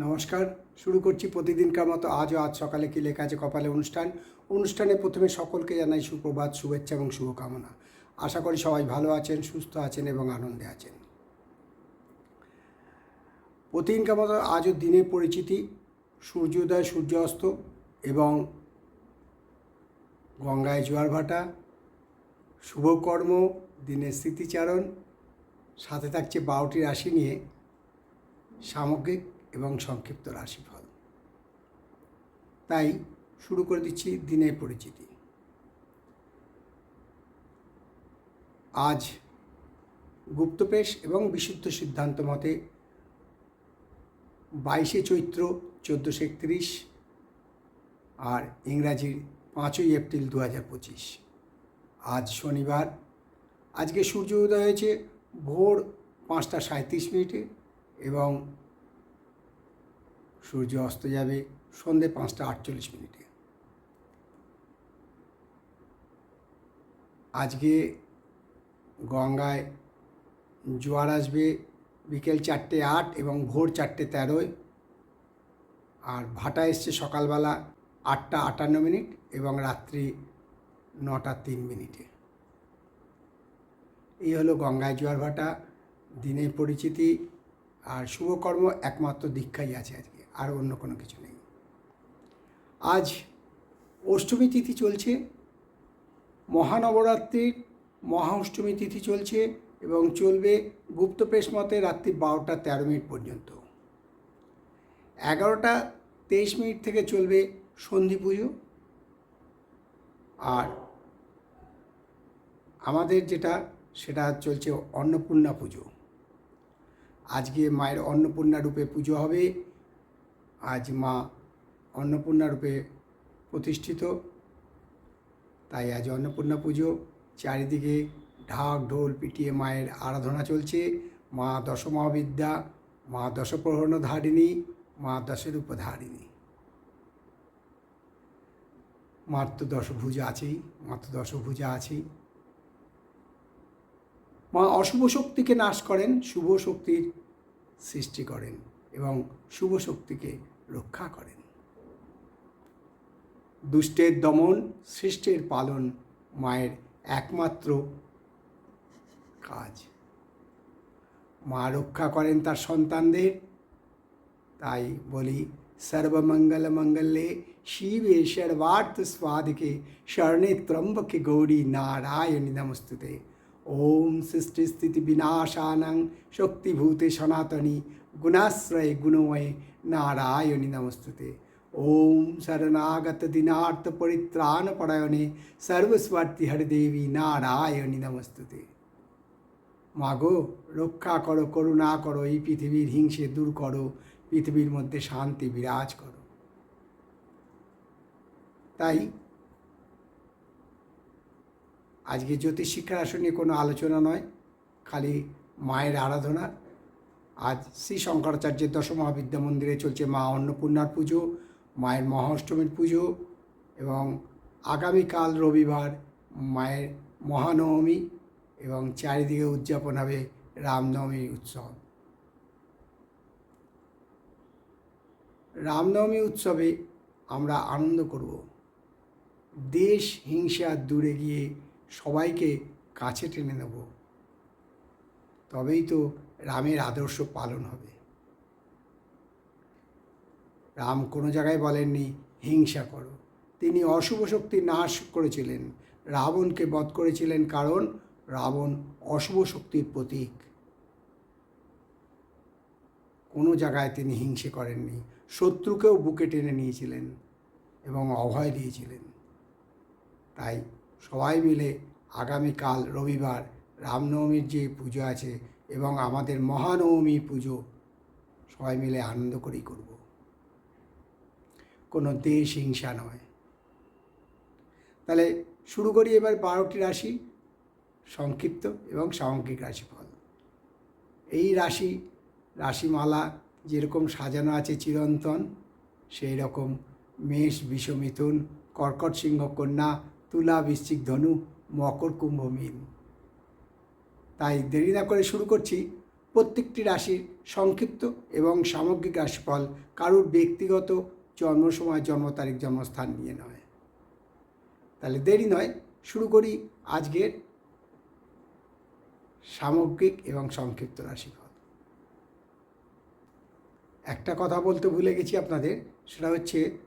নমস্কার, শুরু করছি প্রতিদিনকার মতো আজও আজ সকালে কি লেখা আছে কপালে অনুষ্ঠান। অনুষ্ঠানে প্রথমে সকলকে জানাই সুপ্রভাত, শুভেচ্ছা এবং শুভকামনা। আশা করি সবাই ভালো আছেন, সুস্থ আছেন এবং আনন্দে আছেন। প্রতিদিনকার মতো আজও দিনের পরিচিতি, সূর্যোদয় সূর্যাস্ত এবং গঙ্গায় জোয়ার ভাটা, শুভকর্ম, দিনের স্মৃতিচারণ, সাথে থাকছে বারোটি রাশি নিয়ে সামগ্রিক এবং সংক্ষিপ্ত রাশিফল। তাই শুরু করে দিচ্ছি দিনের পরিচিতি। আজ গুপ্তপ্রেশ এবং বিশুদ্ধ সিদ্ধান্ত মতে বাইশে চৈত্র চোদ্দোশো একত্রিশ আর ইংরাজির পাঁচই এপ্রিল দু হাজার পঁচিশ। আজ শনিবার। আজকে সূর্য উদয় হয়েছে ভোর পাঁচটা সাঁত্রিশ মিনিটে এবং সূর্য অস্ত যাবে সন্ধে পাঁচটা আটচল্লিশ মিনিটে। আজকে গঙ্গায় জোয়ার আসবে বিকেল চারটে আট এবং ভোর চারটে তেরোয়। আর ভাটা এসছে সকালবেলা আটটা আটান্ন মিনিট এবং রাত্রি নটা তিন মিনিটে। এই হলো গঙ্গায় জোয়ার ভাটা, দিনের পরিচিতি আর শুভকর্ম একমাত্র দীক্ষাই আছে আজকে। আর অন্য কোনো কিছু নেই। আজ অষ্টমী তিথি চলছে, মহানবরাত্রির মহা অষ্টমী তিথি চলছে এবং চলবে গুপ্তপ্রেস মতে রাত্রি বারোটা তেরো মিনিট পর্যন্ত। এগারোটা তেইশ মিনিট থেকে চলবে সন্ধি পুজো। আর আমাদের যেটা, সেটা চলছে অন্নপূর্ণা পুজো। আজকে মায়ের অন্নপূর্ণা রূপে পুজো হবে। আজ মা অন্নপূর্ণা রূপে প্রতিষ্ঠিত। তাই আজ অন্নপূর্ণা পুজো চারিদিকে ঢাক ঢোল পিটিয়ে মায়ের আরাধনা চলছে। মা দশমহাবিদ্যা, মা দশপ্রহণ ধারিণী মা দশরূপধারিণী। মার তো দশভুজা আছেই মার তো দশভুজা আছেই। মা অশুভ শক্তিকে নাশ করেন, শুভ শক্তির সৃষ্টি করেন এবং শুভ শক্তিকে রক্ষা করেন। দুষ্টের দমন, সৃষ্টের পালন মায়ের একমাত্র কাজ। মা রক্ষা করেন তার সন্তানদের। তাই বলি, সর্বমঙ্গল মঙ্গলে শিবে সর্বার্থ স্বাদিকে শরণে ত্রম্বকে গৌরী নারায়ণী নমস্তুতে। ওম সৃষ্টি স্থিতি বিনাশানাং শক্তিভূতে সনাতনী গুণাশ্রয়ে গুণময়ে নারায়ণী নমস্তুতে ওম শরণাগত দিনার্থ পরিত্রাণ পরায়ণে সর্বস্বার্থী হরিদেবী নারায়ণী নমস্তুতে মাগো রক্ষা করো, করুণা করো, এই পৃথিবীর হিংসে দূর করো, পৃথিবীর মধ্যে শান্তি বিরাজ করো। তাই আজকে জ্যোতিষ শিক্ষার আসনে কোনো আলোচনা নয়, খালি মায়ের আরাধনা আজ শ্রী শঙ্করাচার্যের দশমহাবিদ্যা মন্দিরে চলছে মা অন্নপূর্ণার পুজো, মায়ের মহাষ্টমীর পুজো এবং আগামীকাল রবিবার মায়ের মহানবমী এবং চারিদিকে উদযাপন হবে রামনবমী উৎসব। রামনবমী উৎসবে আমরা আনন্দ করব। দেশ হিংসা দূরে গিয়ে সবাইকে কাছে টেনে নেব। তবেই তো রামের আদর্শ পালন হবে। রাম কোনো জায়গায় বলেননি, হিংসা করো। তিনি অশুভ শক্তি নাশ করেছিলেন। রাবণকে বধ করেছিলেন কারণ রাবণ অশুভ শক্তির প্রতীক। কোনো জায়গায় তিনি হিংসে করেননি। শত্রুকেও বুকে টেনে নিয়েছিলেন এবং অভয় দিয়েছিলেন। তাই সবাই মিলে আগামীকাল রবিবার রামনবমীর যে পুজো আছে এবং আমাদের মহানবমী পুজো সবাই মিলে আনন্দ করেই করব। কোনো দেশ হিংসা নয়। তাহলে শুরু করি এবার বারোটি রাশি, সংক্ষিপ্ত এবং সামগ্রিক রাশিফল। এই রাশি, রাশিমালা যেরকম সাজানো আছে চিরন্তন, সেই রকম মেষ বিষমিথুন কর্কট সিংহ, কন্যা, তুলা, বৃশ্চিক ধনু, মকর, কুম্ভ, মীন। তাই দেরি না করে শুরু করছি প্রত্যেকটি রাশির সংক্ষিপ্ত এবং সামগ্রিক রাশিফল কারুর ব্যক্তিগত জন্ম সময় জন্ম তারিখ, জন্মস্থান নিয়ে নয়। তাহলে দেরি নয়, শুরু করি আজকের সামগ্রিক এবং সংক্ষিপ্ত রাশিফল। একটা কথা বলতে ভুলে গেছি আপনাদের, সেটা হচ্ছে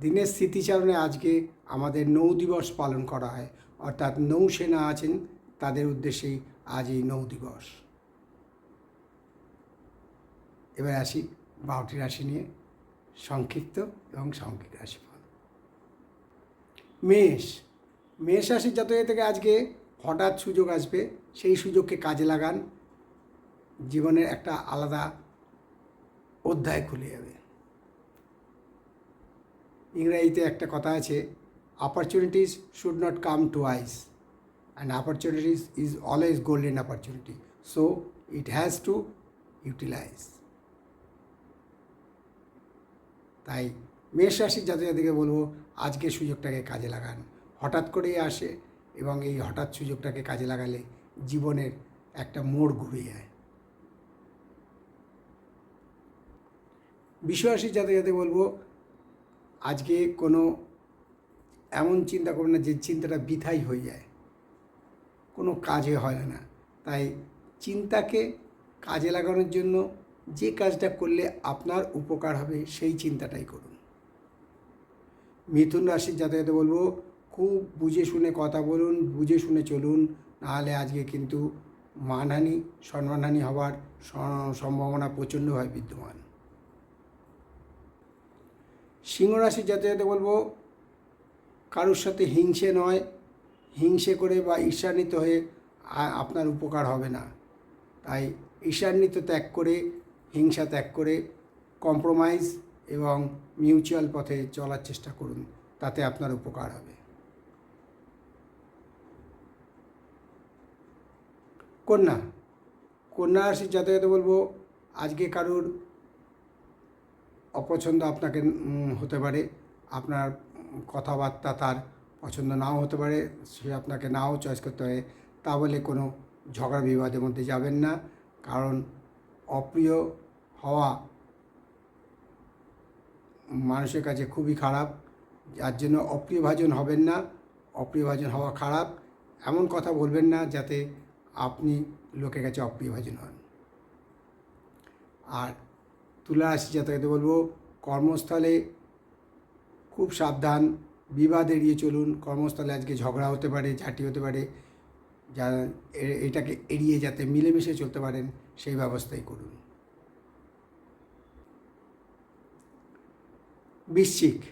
দিনের স্মৃতিচারণে আজকে আমাদের নৌ দিবস পালন করা হয়। অর্থাৎ নৌসেনা আছেন, তাদের উদ্দেশ্যেই আজ এই নৌ দিবস। এবার আসি বারোটি রাশি নিয়ে, সংক্ষিপ্ত এবং সামগ্রিক রাশিফল। মেষ মেষ রাশির জাতকের থেকে আজকে হঠাৎ সুযোগ আসবে, সেই সুযোগকে কাজে লাগান। জীবনের একটা আলাদা অধ্যায় খুলে যাবে। ইংরেজিতে একটা কথা আছে opportunities should not come twice and opportunities is always golden opportunity so it has to utilize তাই মেষ রাশির জাতক জাতিকে বলব, আজকে সুযোগটাকে কাজে লাগান। হঠাৎ করেই আসে এবং এই হঠাৎ সুযোগটাকে কাজে লাগালে জীবনের একটা মোড় ঘুরে যায় বিশ্বরাশির জাতক জাতিকে বলব, আজকে কোনো এমন চিন্তা করবেন না যে চিন্তাটা বৃথাই হয়ে যায়। কোনো কাজে হয় না। তাই চিন্তাকে কাজে লাগানোর জন্য যে কাজটা করলে আপনার উপকার হবে সেই চিন্তাটাই করুন। মিথুন রাশির জাতকে বলব, খুব বুঝে শুনে কথা বলুন, বুঝে শুনে চলুন, নাহলে আজকে কিন্তু মানহানি, সম্মানহানি হওয়ার সম্ভাবনা প্রচণ্ডভাবে বিদ্যমান। সিংহ রাশির জাতকে বলব, কারোর সাথে হিংসে নয় হিংসে করে বা ঈর্ষান্বিত হয়ে আপনার উপকার হবে না। তাই ঈর্ষান্বিত ত্যাগ করে, হিংসা ত্যাগ করে কম্প্রোমাইজ এবং মিউচুয়াল পথে চলার চেষ্টা করুন। তাতে আপনার উপকার হবে। কন্যা কন্যা রাশির জাতকে বলব, আজকে কারোর অপছন্দ আপনাকে হতে পারে। আপনার কথাবার্তা তার পছন্দ নাও হতে পারে, সে আপনাকে নাও চয়েস করতে পারে, তা বলে কোনো ঝগড়া বিবাদের মধ্যে যাবেন না। কারণ অপ্রিয় হওয়া মানুষের কাছে খুবই খারাপ, যার জন্য অপ্রিয়ভাজন হবেন না। অপ্রিয়ভাজন হওয়া খারাপ, এমন কথা বলবেন না যাতে আপনি লোকের কাছে অপ্রিয়ভাজন হন। আর তুলা রাশি জাতকতে বলব, কর্মস্থলে খুব সাবধান বিবাদ এড়িয়ে চলুন, কর্মস্থলে আজকে ঝগড়া হতে পারে, ঝাঁটি হতে পারে, যা এটাকে এড়িয়ে যাতে মিলেমিশে চলতে পারেন, সেই ব্যবস্থাই করুন। বৃশ্চিক।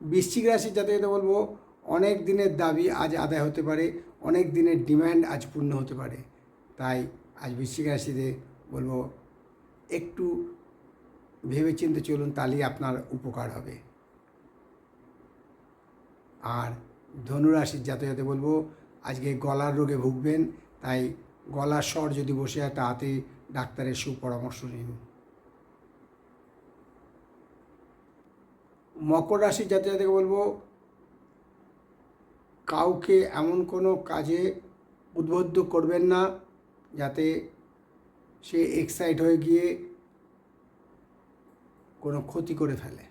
বৃশ্চিক রাশির জাতকতে বলব, অনেক দিনের দাবি আজ আদায় হতে পারে, অনেক দিনের ডিম্যান্ড আজ পূর্ণ হতে পারে। তাই আজ বৃশ্চিক রাশিতে বলব, একটু ভেবেচিন্তে চলুন, তাহলেই আপনার উপকার হবে। আর ধনুরাশির যাতে যাতে বলব, আজকে গলার রোগে ভুগবেন, তাই গলার স্বর যদি বসে হয় তাতে ডাক্তারের সুপরামর্শ নিন। মকর রাশির যাতে যাতে বলব, কাউকে এমন কোনো কাজে উদ্বুদ্ধ করবেন না, যাতে সে এক্সাইট হয়ে গিয়ে কোনো ক্ষতি করে ফেলে।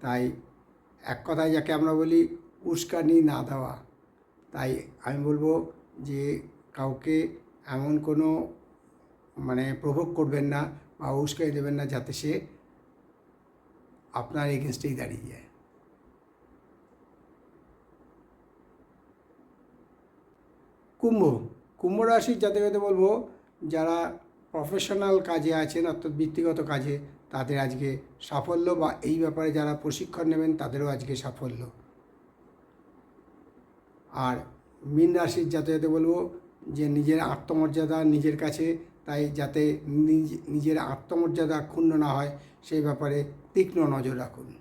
তাই এক কথায় যাকে আমরা বলি উস্কানি না দেওয়া। তাই আমি বলব যে কাউকে এমন কোনো মানে প্রভোগ করবেন না বা উস্কানি দেবেন না যাতে সে আপনার এগেনস্টেই দাঁড়িয়ে যায়। কুম্ভ। কুম্ভ রাশির জাতকতে বলব যারা প্রফেশনাল কাজে আছেন অর্থাৎ বৃত্তিগত কাজে তাদের আজকে সাফল্য বা এই ব্যাপারে যারা প্রশিক্ষণ নেবেন তাদেরও আজকে সাফল্য। আর মীন রাশির যাতে যাতে বলব যে নিজের আত্মমর্যাদা নিজের কাছে, তাই যাতে নিজ- নিজের আত্মমর্যাদা ক্ষুণ্ণ না হয় সেই ব্যাপারে তীক্ষ্ণ নজর রাখুন।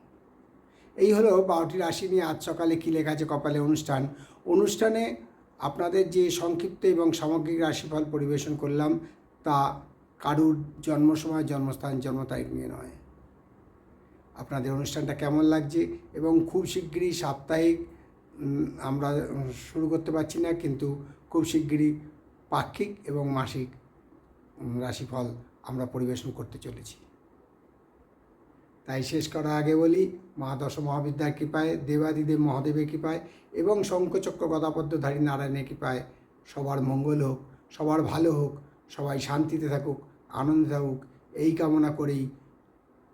এই হলো বারোটি রাশি নিয়ে আজ সকালে কী লেখা আছে কপালে অনুষ্ঠান। অনুষ্ঠানে আপনাদের যে সংক্ষিপ্ত এবং সামগ্রিক রাশিফল পরিবেশন করলাম তা কারুর জন্ম সময় জন্মস্থান জন্ম তারিখ নিয়ে নয়। আপনাদের অনুষ্ঠানটা কেমন লাগছে? এবং খুব শিগগিরই সাপ্তাহিক আমরা শুরু করতে পারছি না, কিন্তু খুব শিগগিরই পাক্ষিক এবং মাসিক রাশিফল আমরা পরিবেশন করতে চলেছি। তাই শেষ করার আগে বলি মা দশ মহাবিদ্যার কৃপায়, দেবাদিদেব মহাদেবের কৃপায় এবং শঙ্খচক্র গদাপদ্মধারী নারায়ণের কৃপায় সবার মঙ্গল হোক, সবার ভালো হোক, সবাই শান্তিতে থাকুক। আনন্দে থাকুক, এই কামনা করেই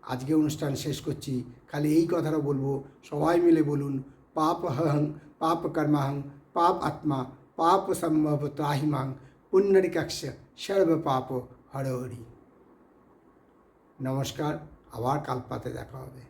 আজকে অনুষ্ঠান শেষ করছি। খালি এই কথাটা বলব, সবাই মিলে বলুন, পাপ হং পাপ কর্মাহং, পাপ আত্মা, পাপ সম্ভব ত্রাহিমাং পুণ্যরিকাক্ষ সর্ব পাপ হরহরি। নমস্কার, আবার কালপাতে দেখা হবে।